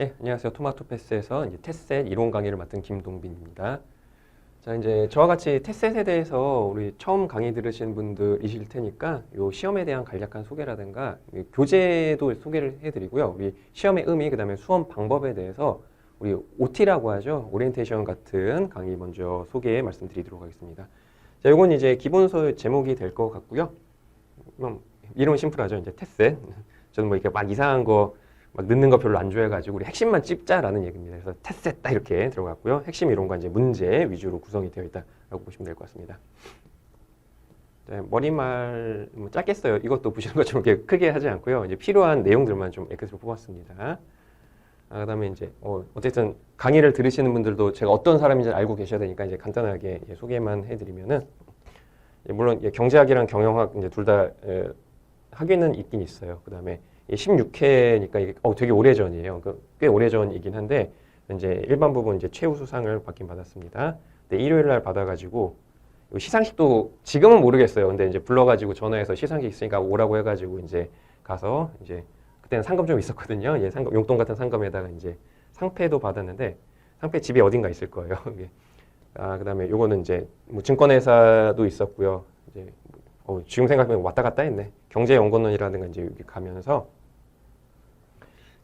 예, 안녕하세요. 토마토 패스에서 이제 테셋 이론 강의를 맡은 김동빈입니다. 자, 이제 저와 같이 테셋에 대해서 우리 처음 강의 들으신 분들이실 테니까 요 시험에 대한 간략한 소개라든가 이 교재도 소개를 해드리고요. 우리 시험의 의미, 그 다음에 수험 방법에 대해서 우리 OT라고 하죠. 오리엔테이션 같은 강의 먼저 소개 말씀드리도록 하겠습니다. 자, 요건 이제 기본서 제목이 될 것 같고요. 음, 이름은 심플하죠. 이제 테셋. 저는 뭐 이렇게 막 이상한 거 막 넣는 거 별로 안 좋아해가지고 우리 핵심만 찝자라는 얘기입니다. 그래서 딱 이렇게 들어갔고요. 핵심 이론과 이제 문제 위주로 구성이 되어 있다라고 보시면 될 것 같습니다. 네, 머리말 뭐 짧게 써요. 이것도 보시는 것처럼 이렇게 크게 하지 않고요. 이제 필요한 내용들만 좀 엑셀로 뽑았습니다. 아, 그다음에 이제 어, 어쨌든 강의를 들으시는 분들도 제가 어떤 사람인지 알고 계셔야 되니까 이제 간단하게 소개만 해드리면은 예, 물론 예, 경제학이랑 경영학 이제 둘 다 학위는 있긴 있어요. 그 다음에 16회니까 이게 어, 되게 오래 전이에요. 그, 꽤 오래 전이긴 한데 이제 일반 부분 이제 최우 수상을 받긴 받았습니다. 근데 일요일 날 받아가지고 이 시상식도 지금은 모르겠어요. 근데 이제 불러가지고 전화해서 시상식 있으니까 오라고 해가지고 이제 가서 이제 그때는 상금 좀 있었거든요. 예, 상금 용돈 같은 상금에다가 이제 상패도 받았는데 상패 집에 어딘가 있을 거예요. 아 그다음에 요거는 이제 뭐 증권회사도 있었고요. 이제 어, 지금 생각하면 왔다 갔다 했네. 경제연구원이라든가 이제 여기 가면서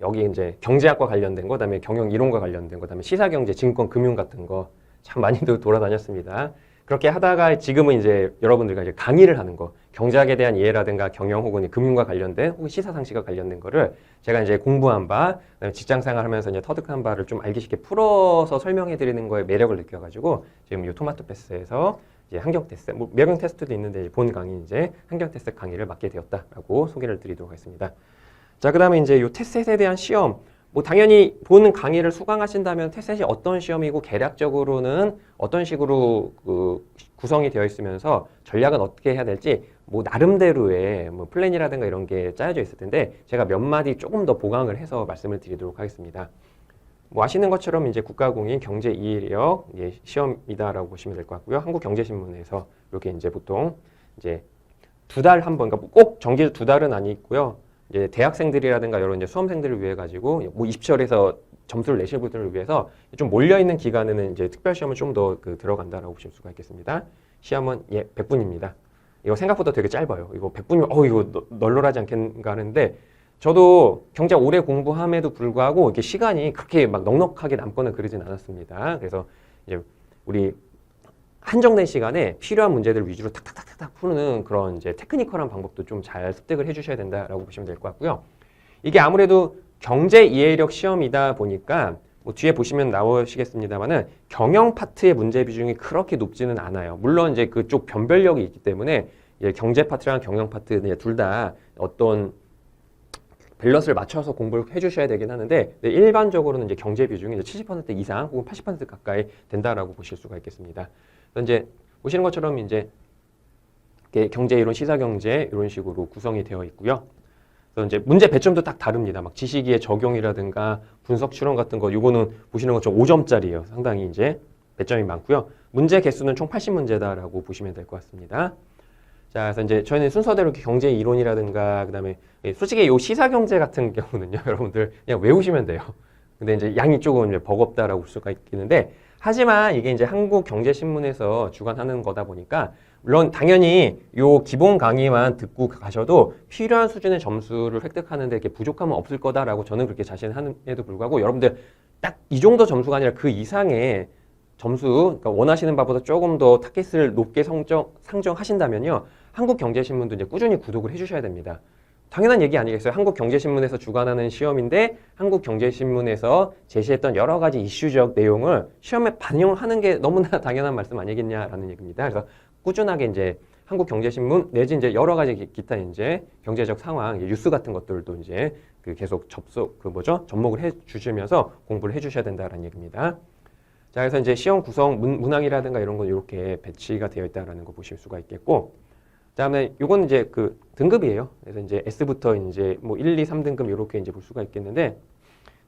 여기 이제 경제학과 관련된 거, 그다음에 경영 이론과 관련된 거, 그다음에 시사경제, 증권, 금융 같은 거 참 많이도 돌아다녔습니다. 그렇게 하다가 지금은 이제 여러분들과 이제 강의를 하는 거, 경제학에 대한 이해라든가 경영 혹은 금융과 관련된 혹은 시사 상식과 관련된 거를 제가 이제 공부한 바, 그다음에 직장 생활하면서 이제 터득한 바를 좀 알기 쉽게 풀어서 설명해 드리는 거에 매력을 느껴가지고 지금 이 토마토 패스에서 이제 환경 테스트, 뭐 매경 테스트도 있는데 본 강의 이제 환경 테스트 강의를 맡게 되었다라고 소개를 드리도록 하겠습니다. 자, 그다음에 이제 요 테셋에 대한 시험, 뭐 당연히 보는 강의를 수강하신다면 테셋이 어떤 시험이고 계략적으로는 어떤 식으로 그 구성이 되어 있으면서 전략은 어떻게 해야 될지 뭐 나름대로의 뭐 플랜이라든가 이런 게 짜여져 있을 텐데 제가 몇 마디 조금 더 보강을 해서 말씀을 드리도록 하겠습니다. 뭐 아시는 것처럼 이제 국가공인 경제 이해력 예, 시험이다라고 보시면 될 것 같고요. 한국경제신문에서 이렇게 이제 보통 이제 두 달 한 번, 그러니까 꼭 정기 두 달은 아니고요. 이제 대학생들이라든가 이런 이제 수험생들을 위해 가지고 뭐 입시열에서 점수를 내실 분들을 위해서 좀 몰려 있는 기간에는 이제 특별 시험은 좀 더 그 들어간다라고 보실 수가 있겠습니다. 시험은 예 100분입니다. 이거 생각보다 되게 짧아요. 이거 100분이면 어 이거 너- 널널하지 않겠는가 하는데 저도 경제 오래 공부함에도 불구하고 이게 시간이 그렇게 막 넉넉하게 남거나 그러진 않았습니다. 그래서 이제 우리 한정된 시간에 필요한 문제들 위주로 탁탁탁탁 푸는 그런 이제 테크니컬한 방법도 좀 잘 습득을 해주셔야 된다라고 보시면 될 것 같고요. 이게 아무래도 경제 이해력 시험이다 보니까 뭐 뒤에 보시면 나오시겠습니다만은 경영 파트의 문제 비중이 그렇게 높지는 않아요. 물론 이제 그쪽 변별력이 있기 때문에 경제 파트랑 경영 파트 둘 다 어떤 밸런스를 맞춰서 공부를 해주셔야 되긴 하는데 네, 일반적으로는 이제 경제 비중이 이제 70% 이상 혹은 80% 가까이 된다라고 보실 수가 있겠습니다. 그래서 이제 보시는 것처럼 이제 경제 이론, 시사 경제 이런 식으로 구성이 되어 있고요. 그래서 이제 문제 배점도 딱 다릅니다. 막 지식의 적용이라든가 분석 추론 같은 거 요거는 보시는 것처럼 5점짜리예요. 상당히 이제 배점이 많고요. 문제 개수는 총 80문제다라고 보시면 될 것 같습니다. 자, 그래서 이제 저희는 순서대로 이렇게 경제 이론이라든가 그다음에 예, 솔직히 요 시사 경제 같은 경우는요, 여러분들 그냥 외우시면 돼요. 근데 이제 양이 조금 이제 버겁다라고 볼 수가 있겠는데 하지만 이게 이제 한국 경제 신문에서 주관하는 거다 보니까 물론 당연히 요 기본 강의만 듣고 가셔도 필요한 수준의 점수를 획득하는데 이렇게 부족함은 없을 거다라고 저는 그렇게 자신함에도 불구하고 여러분들 딱 이 정도 점수가 아니라 그 이상의 점수, 그러니까 원하시는 바보다 조금 더 타겟을 높게 성정, 상정하신다면요. 한국경제신문도 이제 꾸준히 구독을 해주셔야 됩니다. 당연한 얘기 아니겠어요? 한국경제신문에서 주관하는 시험인데 한국경제신문에서 제시했던 여러 가지 이슈적 내용을 시험에 반영하는 게 너무나 당연한 말씀 아니겠냐라는 얘기입니다. 그래서 꾸준하게 이제 한국경제신문 내지 이제 여러 가지 기- 기타 이제 경제적 상황, 뉴스 같은 것들도 이제 그 계속 접속 그 뭐죠 접목을 해 주시면서 공부를 해 주셔야 된다라는 얘기입니다. 자, 그래서 이제 시험 구성 문, 문항이라든가 이런 건 이렇게 배치가 되어 있다라는 거 보실 수가 있겠고, 그 다음에 요건 이제 그 등급이에요. 그래서 이제 S부터 이제 뭐 1, 2, 3등급 이렇게 이제 볼 수가 있겠는데,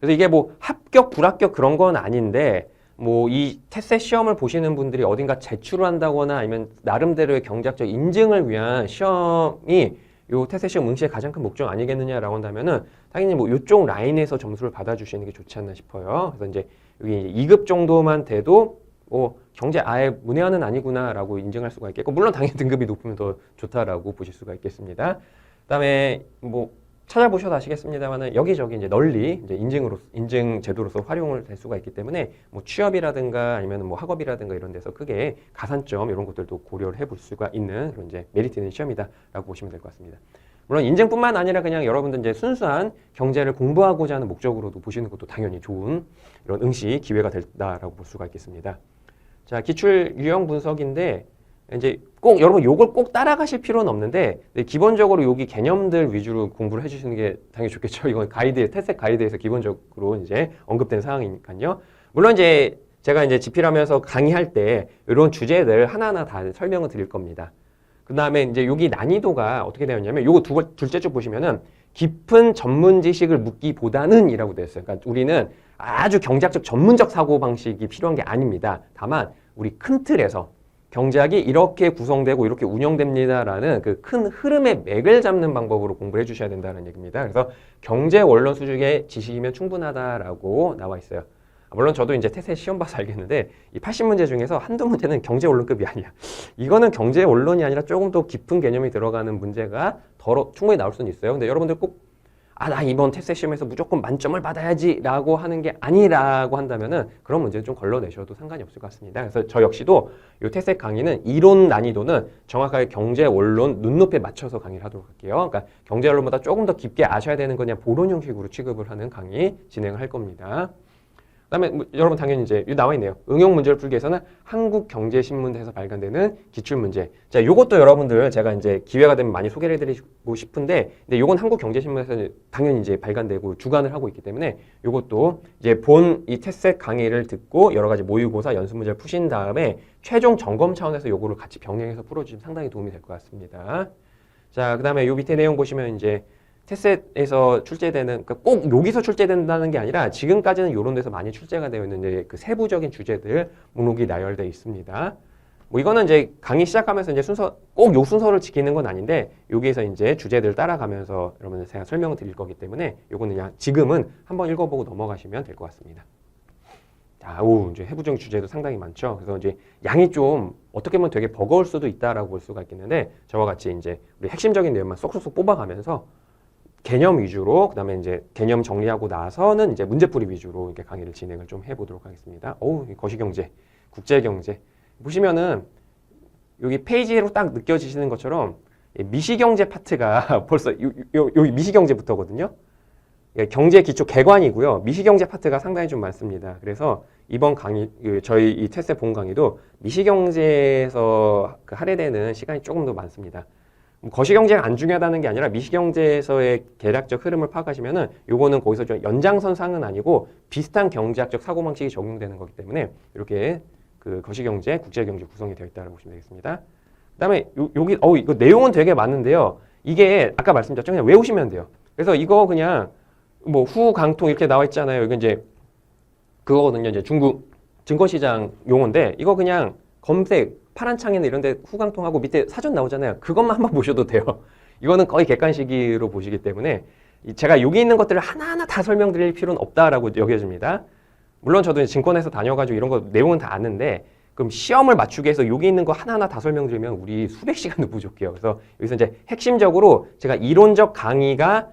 그래서 이게 뭐 합격, 불합격 그런 건 아닌데, 뭐 이 테세 시험을 보시는 분들이 어딘가 제출을 한다거나 아니면 나름대로의 경제학적 인증을 위한 시험이 요 테세 시험 응시의 가장 큰 목적 아니겠느냐라고 한다면은 당연히 뭐 이쪽 라인에서 점수를 받아주시는 게 좋지 않나 싶어요. 그래서 이제 여기 2급 정도만 돼도 뭐 경제 아예 문외한은 아니구나라고 인정할 수가 있겠고 물론 당연히 등급이 높으면 더 좋다라고 보실 수가 있겠습니다. 그다음에 뭐 찾아보셔도 아시겠습니다만은 여기저기 이제 널리 이제 인증으로 인증 제도로서 활용을 될 수가 있기 때문에 뭐 취업이라든가 아니면 뭐 학업이라든가 이런 데서 크게 가산점 이런 것들도 고려를 해볼 수가 있는 그런 이제 메리트 있는 시험이다라고 보시면 될 것 같습니다. 물론 인증뿐만 아니라 그냥 여러분들 이제 순수한 경제를 공부하고자 하는 목적으로도 보시는 것도 당연히 좋은 이런 응시 기회가 된다라고 볼 수가 있겠습니다. 자, 기출 유형 분석인데 이제 꼭 여러분 요걸 꼭 따라가실 필요는 없는데 네, 기본적으로 여기 개념들 위주로 공부를 해주시는 게 당연히 좋겠죠. 이건 가이드, 테스트 가이드에서 기본적으로 이제 언급된 사항이니까요. 물론 이제 제가 이제 집필하면서 강의할 때 이런 주제들 하나하나 다 설명을 드릴 겁니다. 그 다음에 이제 여기 난이도가 어떻게 되었냐면 요거 두, 번- 둘째 쪽 보시면은 깊은 전문 지식을 묻기보다는 이라고 되어 있어요. 그러니까 우리는 아주 경제학적 전문적 사고 방식이 필요한 게 아닙니다. 다만 우리 큰 틀에서 경제학이 이렇게 구성되고 이렇게 운영됩니다라는 그 큰 흐름의 맥을 잡는 방법으로 공부를 해주셔야 된다는 얘기입니다. 그래서 경제 원론 수준의 지식이면 충분하다라고 나와 있어요. 물론 저도 이제 테세 시험 봐서 알겠는데 이 80문제 중에서 한두 문제는 경제 원론급이 아니야. 이거는 경제 원론이 아니라 조금 더 깊은 개념이 들어가는 문제가 더 충분히 나올 수는 있어요. 근데 여러분들 꼭 아, 나 이번 테스트 시험에서 무조건 만점을 받아야지 라고 하는 게 아니라고 한다면은 그런 문제는 좀 걸러내셔도 상관이 없을 것 같습니다. 그래서 저 역시도 이 테스트 강의는 이론 난이도는 정확하게 경제 원론 눈높이에 맞춰서 강의를 하도록 할게요. 그러니까 경제 원론보다 조금 더 깊게 아셔야 되는 거냐 보론 형식으로 취급을 하는 강의 진행을 할 겁니다. 그다음에 뭐 여러분 당연히 이제 나와 있네요. 응용 문제를 풀기 위해서는 한국경제신문에서 발간되는 기출 문제. 자, 요것도 여러분들 제가 이제 기회가 되면 많이 소개를 해드리고 싶은데, 근데 요건 한국경제신문에서 당연히 이제 발간되고 주관을 하고 있기 때문에 요것도 이제 본 이 테스트 강의를 듣고 여러 가지 모의고사 연습 문제를 푸신 다음에 최종 점검 차원에서 요거를 같이 병행해서 풀어주시면 상당히 도움이 될 것 같습니다. 자, 그 다음에 요 밑에 내용 보시면 이제 테셋에서 출제되는 그러니까 꼭 여기서 출제된다는 게 아니라 지금까지는 이런 데서 많이 출제가 되어 있는 이제 그 세부적인 주제들 목록이 나열되어 있습니다. 뭐 이거는 이제 강의 시작하면서 이제 순서 꼭 요 순서를 지키는 건 아닌데 여기에서 이제 주제들 따라가면서 여러분들 제가 설명을 드릴 거기 때문에 요거는 그냥 지금은 한번 읽어보고 넘어가시면 될 것 같습니다. 자, 오, 이제 해부적 주제도 상당히 많죠. 그래서 이제 양이 좀 어떻게 보면 되게 버거울 수도 있다라고 볼 수가 있겠는데 저와 같이 이제 우리 핵심적인 내용만 쏙쏙쏙 뽑아가면서 개념 위주로 그다음에 이제 개념 정리하고 나서는 이제 문제풀이 위주로 이렇게 강의를 진행을 좀 해보도록 하겠습니다. 어우, 이 거시경제, 국제경제 보시면은 여기 페이지로 딱 느껴지시는 것처럼 이 미시경제 파트가 벌써 요, 요, 여기 미시경제부터거든요. 예, 경제 기초 개관이고요. 미시경제 파트가 상당히 좀 많습니다. 그래서 이번 강의, 그 저희 이 테스트 본 강의도 미시경제에서 그 할애되는 시간이 조금 더 많습니다. 뭐 거시경제가 안 중요하다는 게 아니라 미시경제에서의 대략적 흐름을 파악하시면은 요거는 거기서 좀 연장선상은 아니고 비슷한 경제학적 사고방식이 적용되는 거기 때문에 이렇게 그 거시경제, 국제경제 구성이 되어 있다고 보시면 되겠습니다. 그 다음에 요, 여기 어 이거 내용은 되게 많은데요. 이게 아까 말씀드렸죠. 그냥 외우시면 돼요. 그래서 이거 그냥 뭐 후강통 이렇게 나와 있잖아요. 이거 이제 그거거든요. 이제 중국 증권시장 용어인데 이거 그냥 검색 파란 창이나 이런 데 후강통하고 밑에 사전 나오잖아요. 그것만 한번 보셔도 돼요. 이거는 거의 객관식으로 보시기 때문에 이 제가 여기 있는 것들을 하나하나 다 설명드릴 필요는 없다라고 여겨집니다. 물론 저도 증권에서 다녀가지고 이런 거 내용은 다 아는데 그럼 시험을 맞추기 위해서 여기 있는 거 하나하나 다 설명드리면 우리 수백 시간도 부족해요. 그래서 여기서 이제 핵심적으로 제가 이론적 강의가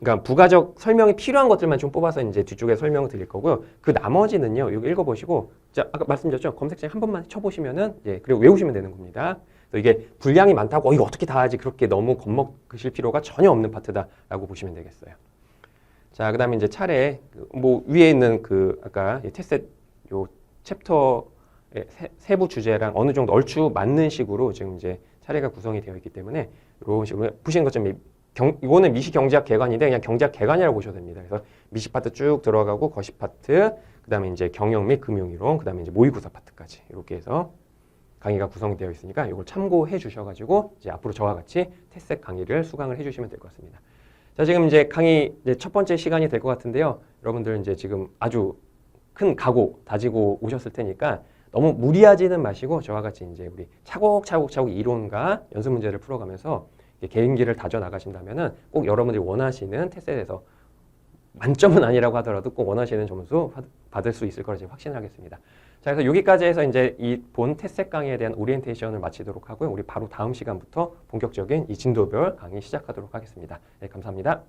그러니까 부가적 설명이 필요한 것들만 좀 뽑아서 이제 뒤쪽에 설명을 드릴 거고요. 그 나머지는요. 이거 읽어보시고 자 아까 말씀드렸죠. 검색창 한 번만 쳐보시면은 예 그리고 외우시면 되는 겁니다. 그래서 이게 분량이 많다고 어, 이거 어떻게 다 하지 그렇게 너무 겁먹으실 필요가 전혀 없는 파트다라고 보시면 되겠어요. 자 그다음에 이제 차례 그뭐 위에 있는 그 아까 이 테스트 요 챕터의 세- 세부 주제랑 어느 정도 얼추 맞는 식으로 지금 이제 차례가 구성이 되어 있기 때문에 이런 식으로 보시는 것처럼 이 경, 이거는 미시 경제학 개관인데 그냥 경제학 개관이라고 보셔도 됩니다. 그래서 미시 파트 쭉 들어가고 거시 파트, 그다음에 이제 경영 및 금융 이론, 그다음에 이제 모의고사 파트까지 이렇게 해서 강의가 구성되어 있으니까 이걸 참고해 주셔가지고 이제 앞으로 저와 같이 테스트 강의를 수강을 해주시면 될 것 같습니다. 자 지금 이제 강의 이제 첫 번째 시간이 될 것 같은데요. 여러분들 이제 지금 아주 큰 각오 다지고 오셨을 테니까 너무 무리하지는 마시고 저와 같이 이제 우리 차곡차곡 차곡 이론과 연습 문제를 풀어가면서 개인기를 다져 나가신다면은 꼭 여러분들이 원하시는 테스트에서 만점은 아니라고 하더라도 꼭 원하시는 점수 받- 받을 수 있을 거라 제가 확신하겠습니다. 자, 그래서 여기까지 해서 이제 이본 태색 강의에 대한 오리엔테이션을 마치도록 하고요. 우리 바로 다음 시간부터 본격적인 이 진도별 강의 시작하도록 하겠습니다. 네, 감사합니다.